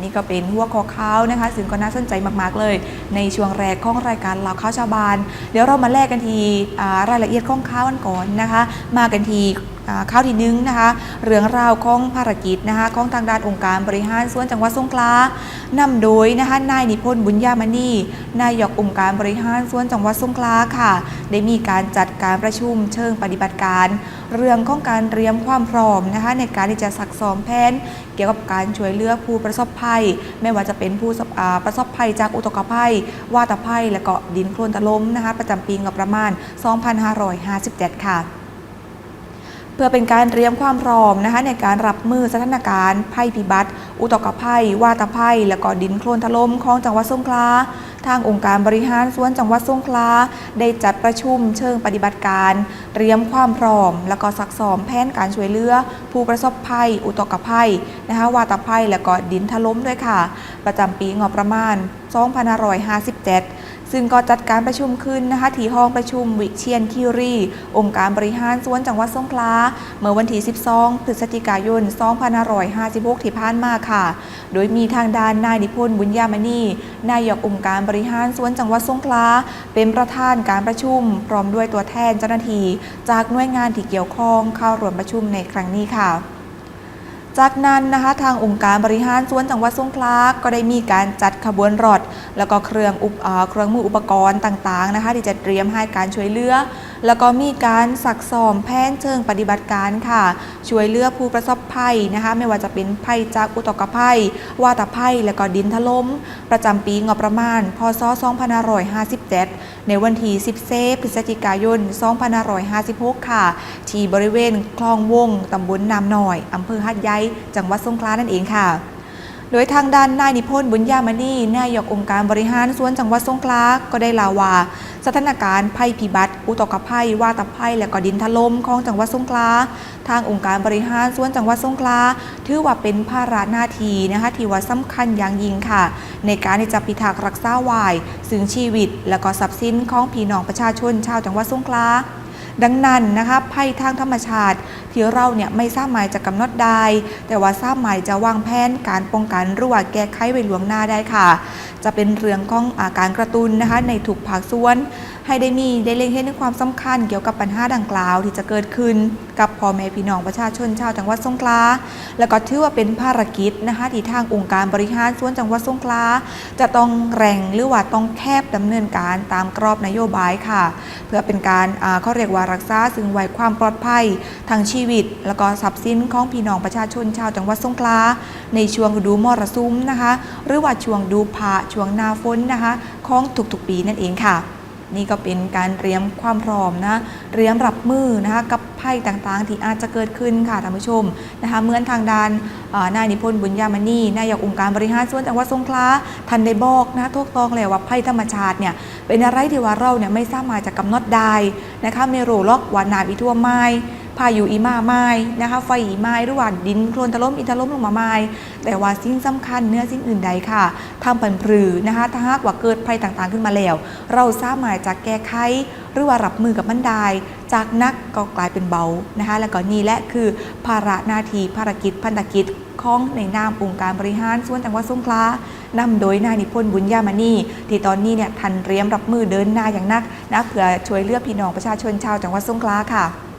นนี้ก็เป็นหัวข้อข่าวนะคะ ซึ่งก็น่าสนใจมากๆเลย ในช่วงแรกของรายการเราข่าวชาวบ้าน เดี๋ยวเรามาแลกกันทีรายละเอียดของข่าวกันก่อนนะคะ มากันที ข่าวที่หนึ่งนะคะเรื่องราวของภารกิจนะคะของทางด้านองค์การบริหารส่วนจังหวัดสงขลานำโดยนะคะนายนิพนธ์บุญญามณีนายกองค์การบริหารส่วนจังหวัดสงขลาค่ะ ได้มีการจัดการประชุมเชิงปฏิบัติการ เรื่องของการเตรียมความพร้อมนะคะในการที่จะซักซ้อมแผนเกี่ยวกับการช่วยเหลือผู้ประสบภัย ไม่ว่าจะเป็นผู้ประสบภัยจากอุทกภัย วาตภัย และก็ดินโคลนถล่มนะคะประจำปีงบประมาณ 2557 ค่ะ พื่อเป็นการเตรียมความพร้อมนะคะในการรับมือสถานการณ์ภัยพิบัติ อุทกภัย วาตภัย และก็ดินโคลนถล่มของจังหวัดสงขลาทางองค์การบริหารส่วนจังหวัดสงขลาได้จัดประชุมเชิงปฏิบัติการ เตรียมความพร้อม และก็ซักซ้อมแผนการช่วยเหลือผู้ประสบภัย อุทกภัยนะคะวาตภัย และก็ดินถล่มด้วยค่ะ ประจำปีงบประมาณ 2557 ซึ่งก็จัดการประชุมขึ้นนะคะที่ห้องประชุมวิเชียนคิรี องค์การบริหารส่วนจังหวัดสงขลาเมื่อวันที่ 12 พฤศจิกายน 2556 ที่ผ่านมาค่ะ โดยมีทางด้านนายนิพนธ์บุญญามณีนายกองค์การบริหารส่วนจังหวัดสงขลาเป็นประธานการประชุม พร้อมด้วยตัวแทนเจ้าหน้าที่จากหน่วยงานที่เกี่ยวข้องเข้าร่วมประชุมในครั้งนี้ค่ะ จากนั้นนะคะทางองค์การบริหารส่วนจังหวัดสงขลาก็ได้มีการจัดขบวนรถแล้วก็เครื่องอุปเอ่อเครื่องมืออุปกรณ์ต่างๆนะคะที่จะเตรียมให้การช่วยเหลือ แล้วก็มีการสักซ้อมแผนเชิงปฏิบัติการค่ะ ช่วยเหลือผู้ประสบภัยนะคะ ไม่ว่าจะเป็นภัยจากอุทกภัย วาตภัย และก็ดินถล่มประจำปีงบประมาณ พศ 2557 ในวันที่ 10 พฤศจิกายน 2556 ค่ะ ที่บริเวณคลองวงตำบลนามหน่อยอำเภอหัดใหญ่จังหวัดสงขลานั่นเองค่ะ โดยทางด้านนายนิพนธ์บุญญามณีนายกองค์การบริหารส่วนจังหวัดสงขลาก็ได้ลาวาสถานการณ์ภัยพิบัติอุทกภัย ว่าตภัย และก็ดินถล่มของจังหวัดสงขลาทางองค์การบริหารส่วนจังหวัดสงขลาถือว่าเป็นภาระหน้าที่นะคะที่ว่าสำคัญอย่างยิ่งค่ะ ในการที่จะพิทักษ์รักษาไว้ซึ่งชีวิต และก็ทรัพย์สินของพี่น้องประชาชนชาวจังหวัดสงขลา ดังนั้นนะคะภัยทางธรรมชาติ ที่เราเนี่ยไม่สามารถจะกำหนดได้ แต่ว่าสามารถจะวางแผนการป้องกันหรือว่าแก้ไขไว้ล่วงหน้าได้ค่ะ จะเป็นเรื่องของอาการกระตุ้นนะคะในถูกภาคส่วน ให้ได้มีได้เล็งเห็นถึงความสำคัญเกี่ยวกับปัญหาดังกล่าว ที่จะเกิดขึ้นกับพ่อแม่พี่น้องประชาชนชาวจังหวัดสงขลาแล้วก็ถือว่าเป็นภารกิจนะคะที่ทางองค์การบริหารส่วนจังหวัดสงขลาจะต้องแรงหรือว่าต้องแคบดำเนินการตามกรอบนโยบายค่ะ เพื่อเป็นการอ่าเขาเรียกว่ารักษาซึ่งไว้ความปลอดภัยทางชีวิต แล้วก็ทรัพย์สินของพี่น้องประชาชนชาวจังหวัดสงขลาในช่วงฤดูมรสุมนะคะ หรือว่าช่วงดูผาช่วงหนาฝนนะคะ ของทุกๆปีนั่นเองค่ะ นี่ก็เป็นการเตรียมความพร้อมนะเตรียมรับมือนะคะกับภัยต่างๆ ที่อาจจะเกิดขึ้นค่ะท่านผู้ชมนะคะเหมือนทางด้านนายนิพนธ์บุญญามณีนายกองค์การบริหารส่วนจังหวัดสงขลาท่านได้บอกนะทุกตองแล้ว่าภัยธรรมชาติเนี่ยเป็นอะไรที่ว่าเราเนี่ยไม่สามารถจะกำหนดได้นะคะไม่รู้หรอกว่านาวิทั่วไม้ พายุอีมาไม้นะคะไฟอีไม้หรือว่าดินโคลนถล่มอินถล่มลงมาไม้แต่ว่าสิ่งสำคัญเนื้อสิ่งอื่นใดค่ะทำผันพรือนะคะถ้าหากว่าเกิดภัยต่างๆขึ้นมาแล้ว เราสามารถจะแก้ไขหรือว่ารับมือกับมันได้จากนักก็กลายเป็นเบานะคะแล้วก็นี่แหละคือภาระหน้าที่ภารกิจ พันธกิจของในนามองค์การบริหารส่วนจังหวัดสงขลานำโดยนายนิพนธ์บุญญามณีที่ตอนนี้เนี่ยทันเตรียมรับมือเดินหน้าอย่างนักนะเพื่อช่วยเหลือพี่น้องประชาชนชาวจังหวัดสงขลาค่ะ